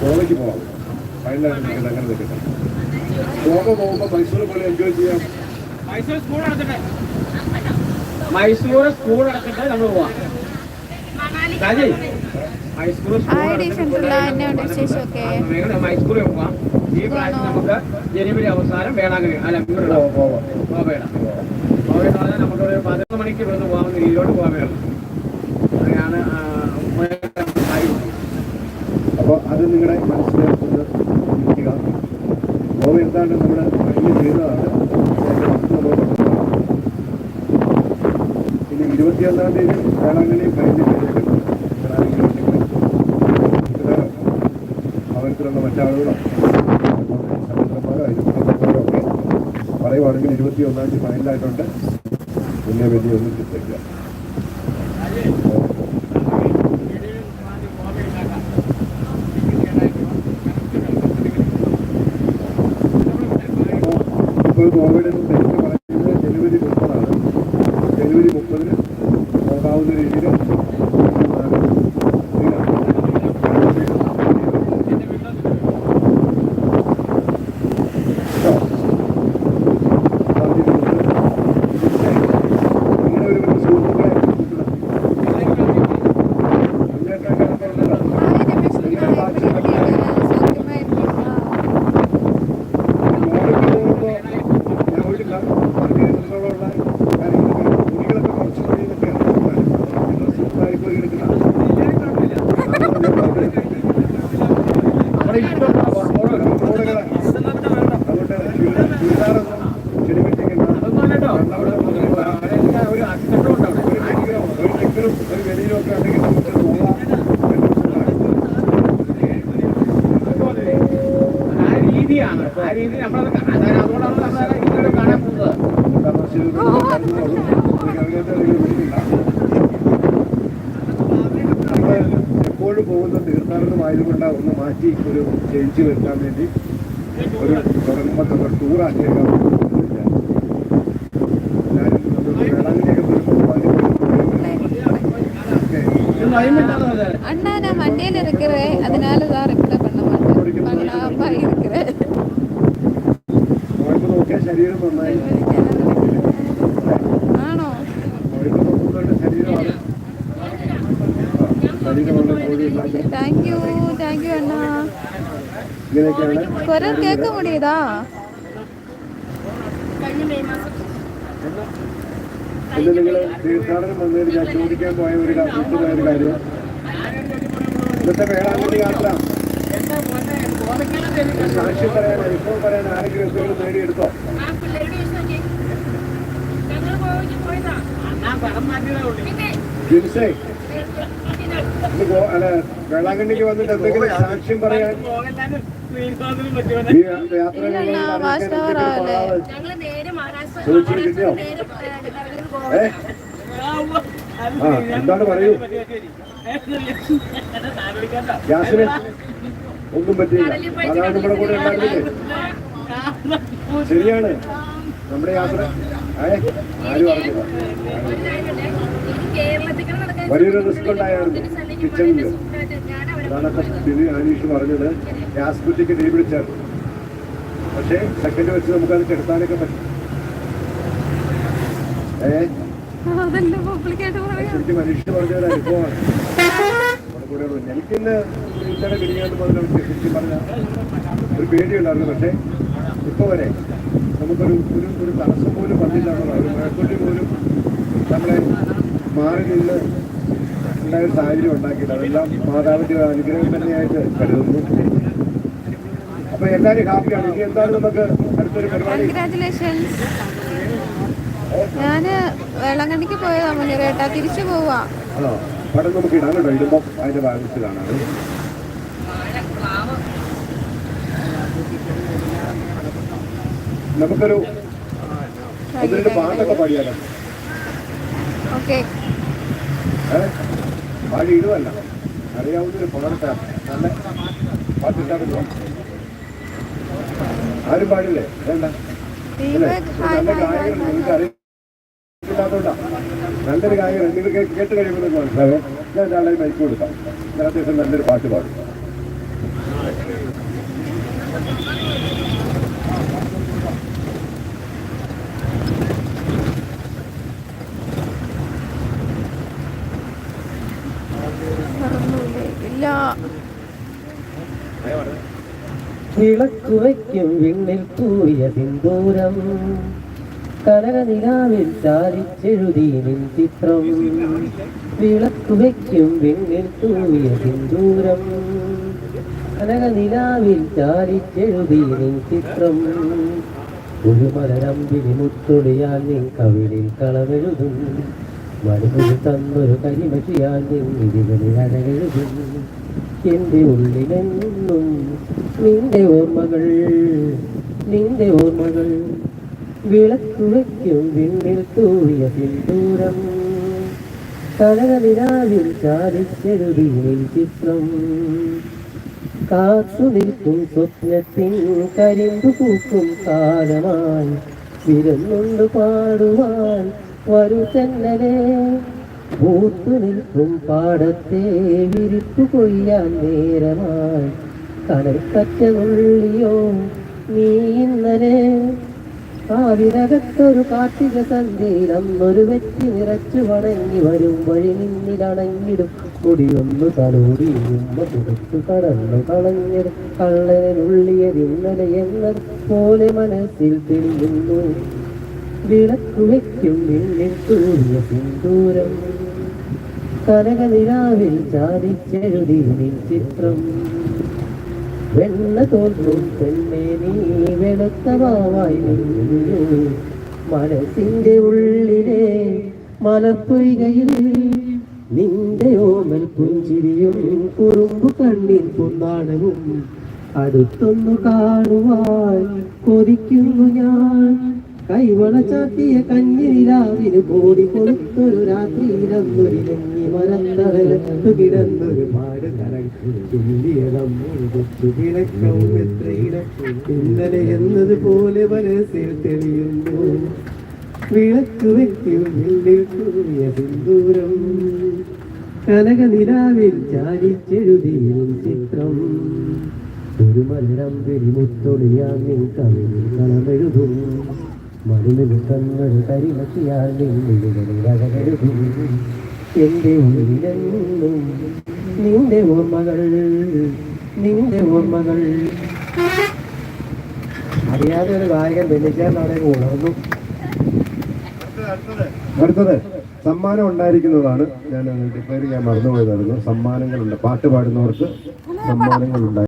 ഗോവയ്ക്ക് പോവാം വയനാട് നിൽക്കണ്ട അങ്ങനെ നിൽക്കട്ടെ ഗോവ പോകുമ്പോൾ മൈസൂർ പോലെ എൻജോയ് ചെയ്യാം. മൈസൂർ സ്കൂൾ നടത്തട്ടെ മൈസൂർ സ്കൂൾ അടക്കട്ടെ നമ്മൾ പോവാം. രാജേ മൈസൂർ ഈ പ്രാവശ്യം നമുക്ക് ജനുവരി അവസാനം വേളാങ്കണ്ണി. അല്ല ഇങ്ങോട്ട് ഗോവ ഗോവ ഗോവയുടെ. നമുക്ക് ഒരു പതിനൊന്ന് മണിക്ക് ഇവിടുന്ന് പോകാമെന്ന് ഇതിലോട്ട് പോകാൻ വേണം അങ്ങനെയാണ്. അപ്പോൾ അത് നിങ്ങളുടെ മനസ്സിൽ ഒന്ന് ഇരിക്കുക. ഗോവ എന്താണ് നമ്മൾ കഴിഞ്ഞ് ചെയ്തതാണ്. പിന്നെ ഇരുപത്തിയൊന്നാം തീയതി വേളാങ്കണ്ണി കഴിഞ്ഞ് ചെയ്തിട്ടുണ്ട് ഭവനത്തിലുള്ള മറ്റാളുകളോ ഒക്കെ പറയുവാണെങ്കിൽ ഇരുപത്തി ഒന്നാം തീയതി ഫൈനലായിട്ടുണ്ട് പിന്നെ വലിയ ഒന്നും ചിന്തിക്കുക ഇപ്പോൾ കോവിഡ് ആ രീതി നമ്മളത് അതായത് അതുകൊണ്ടാണ് നമ്മൾ ആ രീതിയിൽ കാണാൻ പോകുന്നത് എപ്പോഴും പോകുന്ന തീർത്ഥാടനമായതുകൊണ്ട് ഒന്ന് മാറ്റി ഒരു ചേഞ്ച് വരുത്താൻ വേണ്ടി ഒരു തുടങ്ങുമ്പോൾ നമ്മൾ ടൂർ ആക്കിയേക്കാം ഞാനും നമ്മൾ വേളാങ്കണ്ണിയൊക്കെ വരുമ്പോൾ ഇത് മയമില്ലാതെ വരെ. அண்ணா நான் வண்டியில் இருக்கிறேன் அதனால தான் ரிப்ளை பண்ண மாட்டேன் பண்ணாம ശരീരം നന്നായി ആണോ കുഴപ്പം നോക്കുന്നവരുടെ ശരീരമാണ് ശരീരമാണ് കോഴി ഉണ്ടാക്കുന്നത് താങ്ക് യു താങ്ക് യു അണ്ണാ ഇങ്ങനെയൊക്കെയാണ് കുരൽ കേൾക്ക முடியுதா പിന്നെ നിങ്ങൾ തീർത്ഥാടനം വന്നതിന് ഞാൻ ചോദിക്കാൻ പോയ ഒരു കാ- വിട്ടുപോയ ഒരു കാര്യം ഇന്നത്തെ വേളാങ്കണ്ണി യാത്ര ഒരു സാക്ഷ്യം പറയാൻ അനുഭവം പറയാൻ ആരെങ്കിലും എന്തെങ്കിലും നേടിയെടുത്തോ ജിൻസേ അല്ല വേളാങ്കണ്ണിക്ക് വന്നിട്ട് എന്തെങ്കിലും സാക്ഷ്യം പറയാൻ എന്താണ് പറയൂ? ഗ്യാസിന് ഒന്നും പറ്റിയില്ല. അതാണ് നമ്മുടെ കൂടെ ഉണ്ടായിരുന്നില്ലേ? ശരിയാണ്. നമ്മുടെ യാത്ര ആരും അറിഞ്ഞില്ല വലിയൊരു റിസ്ക് ഉണ്ടായിരുന്നു അവരെ അതാണൊക്കെ സ്ഥിതി. അനീഷ് പറഞ്ഞത്. ഗ്യാസ് കുറ്റിക്ക് തീ പിടിച്ചായിരുന്നു പക്ഷേ സെക്കൻഡ് വെച്ച് നമുക്ക് അത് കെടുത്താനൊക്കെ പറ്റും. ഏ? ശരിക്കും അനീഷ് പറഞ്ഞ ഒരു അനുഭവമാണ്. എനിക്കിന്ന് ഇന്നലെ കിടിയാണ്ട് മുതൽ ശരിക്കും പറഞ്ഞ ഒരു പേടിയുണ്ടായിരുന്നു. പക്ഷേ ഇപ്പോൾ വരെ നമുക്കൊരു ഒരു ഒരു തടസ്സം പോലും വന്നില്ല ഒരു മഴക്കൊല്ലി പോലും നമ്മളെ മാറി നിന്ന് ഉണ്ടായ സാഹചര്യം ഉണ്ടാക്കിയില്ല അതെല്ലാം മാതാവിന്റെ അനുഗ്രഹം തന്നെയായിട്ട് കരുതുന്നു. അപ്പൊ എല്ലാവരും ഹാപ്പിയാണ്. ഇനി എന്താണ് നമുക്ക് അടുത്തൊരു പരിപാടി. ഞാൻ വേളാങ്കണ്ണിക്ക് പോയതാ മുന്നേറേട്ടാ തിരിച്ചു പോവാ. ആണോ? പടം നമുക്ക് ഇടാനുണ്ടോ? ഇടുമ്പോ അതിന്റെ ഭാഗത്ത് കാണാം. നമുക്കൊരു ഒന്ന് രണ്ട് പാട്ടൊക്കെ പാടിയാലോ? പാടി ഇടുവല്ല. അറിയാവുന്നൊരു പാടത്ത നല്ല പാട്ടിട്ടാ ആരും പാടില്ലേ? വേണ്ട. നല്ല നിങ്ങൾക്ക് അറിയില്ലാത്തോണ്ടാ നല്ലൊരു കായിക നിങ്ങൾക്ക് കേട്ട് കഴിയുമ്പോൾ നിങ്ങൾക്ക് മനസ്സിലാവേ. ഞാൻ ഒരാളെ മൈക്ക് കൊടുക്കാം. ഞാൻ അത്യാവശ്യം നല്ലൊരു പാട്ട് പാടും. വിളക്കു വയ്ക്കും വിണ്ണിൽ തൂയ സിന്ദൂരം. കനകനിലാവിൽ ചാരിച്ചെഴുതി നിൻ ചിത്രം. വിളക്കുവയ്ക്കും വിണ്ണിൽ തൂയ സിന്ദൂരം. കനകനിലാവിൽ ചാരിച്ചെഴുതി നിൻ ചിത്രം. ഒരു മലരമ്പിനി മുത്തൊളിയാൽ നിൻ കവിളിൽ കളവെഴുതും മരുന്ന് തന്നൊരു കരിമഷിയാൽ നിൻ ഇതികളിൽ അഴകെഴുതും. എന്റെ ഉള്ളിലെന്നും നിന്റെ ഓർമ്മകൾ നിന്റെ ഓർമ്മകൾ വിളക്കുവയ്ക്കും വിണ്ണിൽ തൂറിയ സിന്ദൂരം കനകനിലാവിൽ ചാലിച്ചെഴുതി നിൻ ചിത്രം. കാത്തു നിൽക്കും സ്വപ്നത്തിൻ കരിമ്പു പൂക്കും കാലമായി വിരുന്നുണ്ട് പാടുവാൻ വരു തെന്നലെ പൂത്തു നിൽക്കും പാടത്തെ വിരിപ്പു കൊയ്യാൻ നേരമായി. കനൽക്കറ്റ ഉള്ളിയോ നീ ഇന്നലെ? കാവിനകത്തൊരു കാർത്തിക സന്ധ്യയിൽ അന്നൊരു വെച്ച് നിറച്ചു വണങ്ങി വരും വഴി നിന്നിലണങ്ങിടും മുടിയൊന്നു തലോടി കൊടുത്തു കടന്നു കളഞ്ഞത് കള്ളനുള്ളിയത് ഇന്നലെ പോലെ മനസ്സിൽ തെളിയുന്നു. വിളക്കു വയ്ക്കും നിന്നിൽ തൂറിയ സിന്ദൂരം കനകനിലാവിൽ ചാരിച്ചെഴുതി ചിത്രം. വെണ്ണ തോന്നും പെണ്ണേ നീ വെളുത്തവായി നിന്നു മനസ്സിന്റെ ഉള്ളിലെ മലപ്പൊയ്കയിൽ നിന്റെ ഓമൽ പുഞ്ചിരിയും കുറുമ്പു കണ്ണിൽ പുന്നാണവും അടുത്തൊന്നു കാണുവാൻ കൊതിക്കുന്നു ഞാൻ. കൈവള ചാത്തിയ കഞ്ഞിരാവിന് കോടി കൊടുത്തൊരു രാത്രിയിലൊന്നൊരു നെഞ്ഞി മരത്തറകത്തു കിടന്നൊരു പാട് കിടക്കവും എത്രയിടം ഇന്നലെ എന്നതുപോലെ മനസ്സിൽ തെളിയുന്നു. വിളക്ക് വെക്കും മില്ലിൽ കൂറിയ സിന്ദൂരം. കനകനിരാവിൽ ചാരിച്ചെഴുതിയും ചിത്രം. ഒരു മലരം പെരുമുത്തൊടിയാൻ നിൻ കവിളിൽ കളമെഴുതും. മരുന്നിന് തന്നൊരു കരിമത്തിയാൽ ഉള്ളിലെന്നും നിന്റെ ഓർമ്മകൾ നിന്റെ ഓർമ്മകൾ അറിയാതെ ഒരു ഗായകൻ വെള്ളിച്ചാറിനവിടെ ഉണർന്നു അടുത്തത് സമ്മാനം ഉണ്ടായിരിക്കുന്നതാണ്. ഞാൻ ഡിക്ലെയർ ചെയ്യാൻ മറന്നുപോയതായിരുന്നു. സമ്മാനങ്ങളുണ്ട്. പാട്ട് പാടുന്നവർക്ക് സമ്മാനങ്ങളുണ്ടായി.